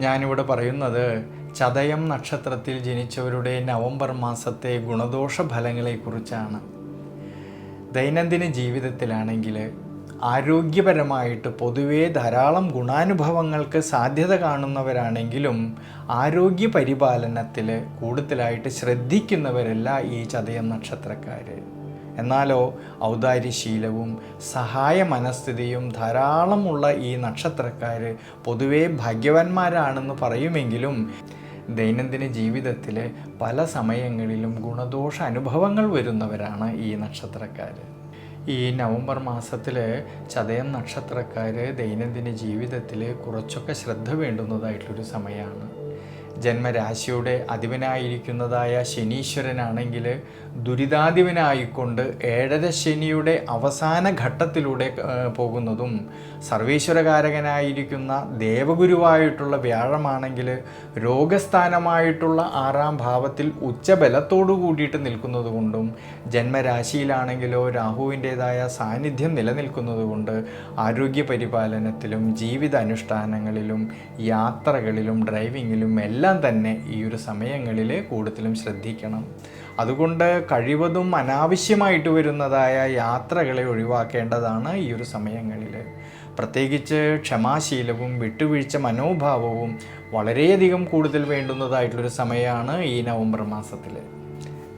ഞാനിവിടെ പറയുന്നത് ചതയം നക്ഷത്രത്തിൽ ജനിച്ചവരുടെ നവംബർ മാസത്തെ ഗുണദോഷ ഫലങ്ങളെക്കുറിച്ചാണ് ദൈനംദിന ജീവിതത്തിലാണെങ്കിൽ ആരോഗ്യപരമായിട്ട് പൊതുവേ ധാരാളം ഗുണാനുഭവങ്ങൾക്ക് സാധ്യത കാണുന്നവരാണെങ്കിലും ആരോഗ്യ പരിപാലനത്തിൽ കൂടുതലായിട്ട് ശ്രദ്ധിക്കുന്നവരല്ല ഈ ചതയം നക്ഷത്രക്കാർ എന്നാലോ ഔദാര്യശീലവും സഹായ മനസ്ഥിതിയും ധാരാളമുള്ള ഈ നക്ഷത്രക്കാർ പൊതുവേ ഭാഗ്യവാന്മാരാണെന്ന് പറയുമെങ്കിലും ദൈനംദിന ജീവിതത്തിലെ പല സമയങ്ങളിലും ഗുണദോഷ അനുഭവങ്ങൾ വരുന്നവരാണ് ഈ നക്ഷത്രക്കാർ. ഈ നവംബർ മാസത്തിൽ ചതയം നക്ഷത്രക്കാർ ദൈനംദിന ജീവിതത്തിൽ കുറച്ചൊക്കെ ശ്രദ്ധ വേണ്ടുന്നതായിട്ടുള്ളൊരു സമയമാണ് ജന്മരാശിയുടെ അധിപനായിരിക്കുന്നതായ ശനീശ്വരനാണെങ്കിൽ ദുരിതാധിപനായിക്കൊണ്ട് ഏഴര ശനിയുടെ അവസാന ഘട്ടത്തിലൂടെ പോകുന്നതും സർവീശ്വരകാരകനായിരിക്കുന്ന ദേവഗുരുവായിട്ടുള്ള വ്യാഴമാണെങ്കിൽ രോഗസ്ഥാനമായിട്ടുള്ള ആറാം ഭാവത്തിൽ ഉച്ചബലത്തോടു കൂടിയിട്ട് നിൽക്കുന്നതുകൊണ്ടും ജന്മരാശിയിലാണെങ്കിലോ രാഹുവിന്റെതായ സാന്നിധ്യം നിലനിൽക്കുന്നതുകൊണ്ട് ആരോഗ്യ പരിപാലനത്തിലും ജീവിത അനുഷ്ഠാനങ്ങളിലും യാത്രകളിലും ഡ്രൈവിങ്ങിലും എല്ലാം തന്നെ ഈ ഒരു സമയങ്ങളിൽ കൂടുതലും ശ്രദ്ധിക്കണം. അതുകൊണ്ട് കഴിവതും അനാവശ്യമായിട്ട് വരുന്നതായ യാത്രകളെ ഒഴിവാക്കേണ്ടതാണ് ഈ ഒരു സമയങ്ങളിൽ പ്രത്യേകിച്ച് ക്ഷമാശീലവും വിട്ടുവീഴ്ച മനോഭാവവും വളരെയധികം കൂടുതൽ വേണ്ടുന്നതായിട്ടുള്ളൊരു സമയമാണ് ഈ നവംബർ മാസത്തിൽ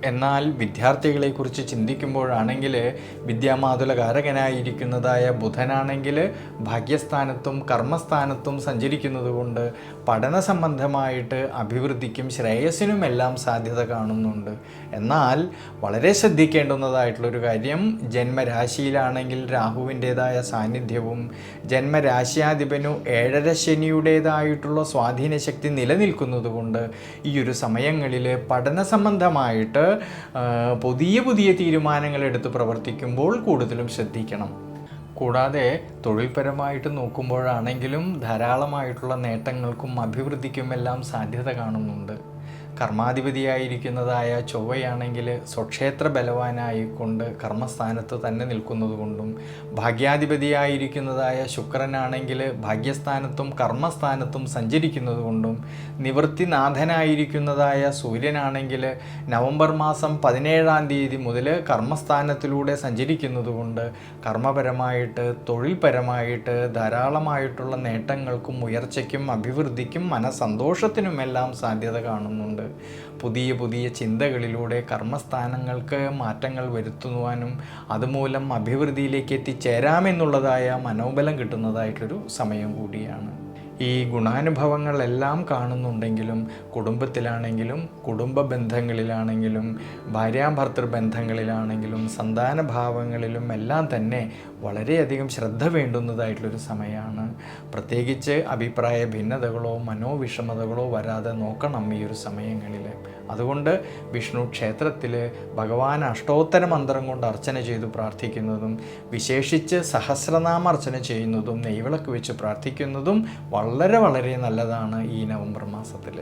എന്നാൽ വിദ്യാർത്ഥികളെക്കുറിച്ച് ചിന്തിക്കുമ്പോഴാണെങ്കിൽ വിദ്യാമാതുലകാരകനായിരിക്കുന്നതായ ബുധനാണെങ്കിൽ ഭാഗ്യസ്ഥാനത്തും കർമ്മസ്ഥാനത്തും സഞ്ചരിക്കുന്നതുകൊണ്ട് പഠന സംബന്ധമായിട്ട് അഭിവൃദ്ധിക്കും ശ്രേയസ്സിനുമെല്ലാം സാധ്യത കാണുന്നുണ്ട്. എന്നാൽ വളരെ ശ്രദ്ധിക്കേണ്ടുന്നതായിട്ടുള്ളൊരു കാര്യം ജന്മരാശിയിലാണെങ്കിൽ രാഹുവിന്റേതായ സാന്നിധ്യവും ജന്മരാശിയാധിപനു ഏഴര ശനിയുടേതായിട്ടുള്ള സ്വാധീന ശക്തി നിലനിൽക്കുന്നതുകൊണ്ട് ഈ ഒരു സമയങ്ങളിൽ പഠന സംബന്ധമായിട്ട് പുതിയ പുതിയ തീരുമാനങ്ങൾ എടുത്ത് പ്രവർത്തിക്കുമ്പോൾ കൂടുതലും ശ്രദ്ധിക്കണം. കൂടാതെ തൊഴിൽപരമായിട്ട് നോക്കുമ്പോഴാണെങ്കിലും ധാരാളമായിട്ടുള്ള നേട്ടങ്ങൾക്കും അഭിവൃദ്ധിക്കുമെല്ലാം സാധ്യത കാണുന്നുണ്ട്. കർമാധിപതിയായിരിക്കുന്നതായ ചൊവ്വയാണെങ്കിൽ സ്വക്ഷേത്ര ബലവാനായിക്കൊണ്ട് കർമ്മസ്ഥാനത്ത് തന്നെ നിൽക്കുന്നതുകൊണ്ടും ഭാഗ്യാധിപതിയായിരിക്കുന്നതായ ശുക്രനാണെങ്കിൽ ഭാഗ്യസ്ഥാനത്തും കർമ്മസ്ഥാനത്തും സഞ്ചരിക്കുന്നത് കൊണ്ടും നിവൃത്തിനാഥനായിരിക്കുന്നതായ സൂര്യനാണെങ്കിൽ നവംബർ മാസം പതിനേഴാം തീയതി മുതൽ കർമ്മസ്ഥാനത്തിലൂടെ സഞ്ചരിക്കുന്നതുകൊണ്ട് കർമ്മപരമായിട്ട് തൊഴിൽപരമായിട്ട് ധാരാളമായിട്ടുള്ള നേട്ടങ്ങൾക്കും ഉയർച്ചയ്ക്കും അഭിവൃദ്ധിക്കും മനസന്തോഷത്തിനുമെല്ലാം സാധ്യത കാണുന്നുണ്ട്. പുതിയ പുതിയ ചിന്തകളിലൂടെ കർമ്മസ്ഥാനങ്ങൾക്ക് മാറ്റങ്ങൾ വരുത്തുവാനും അതുമൂലം അഭിവൃദ്ധിയിലേക്ക് എത്തിച്ചേരാമെന്നുള്ളതായ മനോബലം കിട്ടുന്നതായിട്ടൊരു സമയം കൂടിയാണ്. ഈ ഗുണാനുഭവങ്ങളെല്ലാം കാണുന്നുണ്ടെങ്കിലും കുടുംബത്തിലാണെങ്കിലും കുടുംബ ബന്ധങ്ങളിലാണെങ്കിലും ഭാര്യാഭർത്തൃ ബന്ധങ്ങളിലാണെങ്കിലും സന്താന ഭാവങ്ങളിലും എല്ലാം തന്നെ വളരെയധികം ശ്രദ്ധ വേണ്ടുന്നതായിട്ടുള്ളൊരു സമയമാണ്. പ്രത്യേകിച്ച് അഭിപ്രായ ഭിന്നതകളോ മനോവിഷമതകളോ വരാതെ നോക്കണം ഈ ഒരു സമയങ്ങളിൽ അതുകൊണ്ട് വിഷ്ണു ക്ഷേത്രത്തിൽ ഭഗവാൻ അഷ്ടോത്തര മന്ത്രം കൊണ്ട് അർച്ചന ചെയ്ത് പ്രാർത്ഥിക്കുന്നതും വിശേഷിച്ച് സഹസ്രനാമ അർച്ചന ചെയ്യുന്നതും നെയ്വിളക്ക് വെച്ച് പ്രാർത്ഥിക്കുന്നതും വളരെ വളരെ നല്ലതാണ് ഈ നവംബർ മാസത്തിൽ